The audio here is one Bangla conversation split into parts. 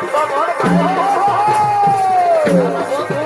Vamos, vamos, vamos!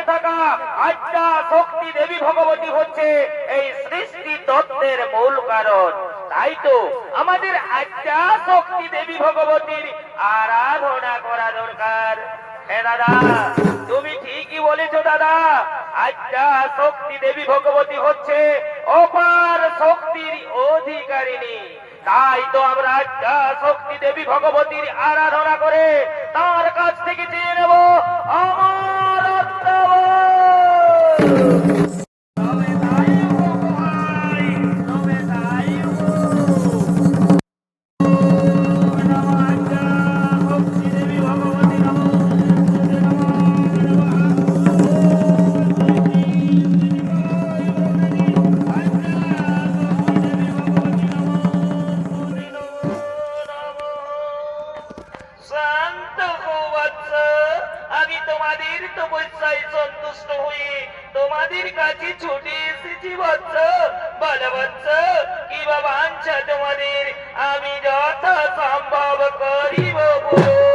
মধ্যে থাকা আজ্ঞা শক্তি দেবী ভগবতী হচ্ছে এই সৃষ্টি তত্ত্বের মূল কারণ। তাই তো আমাদের আজ্ঞা শক্তি দেবী ভগবতীর আরাধনা করা দরকার। আরাধনা করে তার কাছ থেকে চেয়ে নেব। আমার তোমাদের তপস্যায় সন্তুষ্ট হয়ে তোমাদের কাছে ছুটে এসেছি বৎস বল বৎস, কি বাবা আনছা তোমাদের আমি যথা সম্ভব করিব বলো।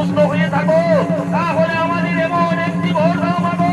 আমাদের হয়ে থাকো। তাহলে আমাদের এমন একটি ভোট মাগো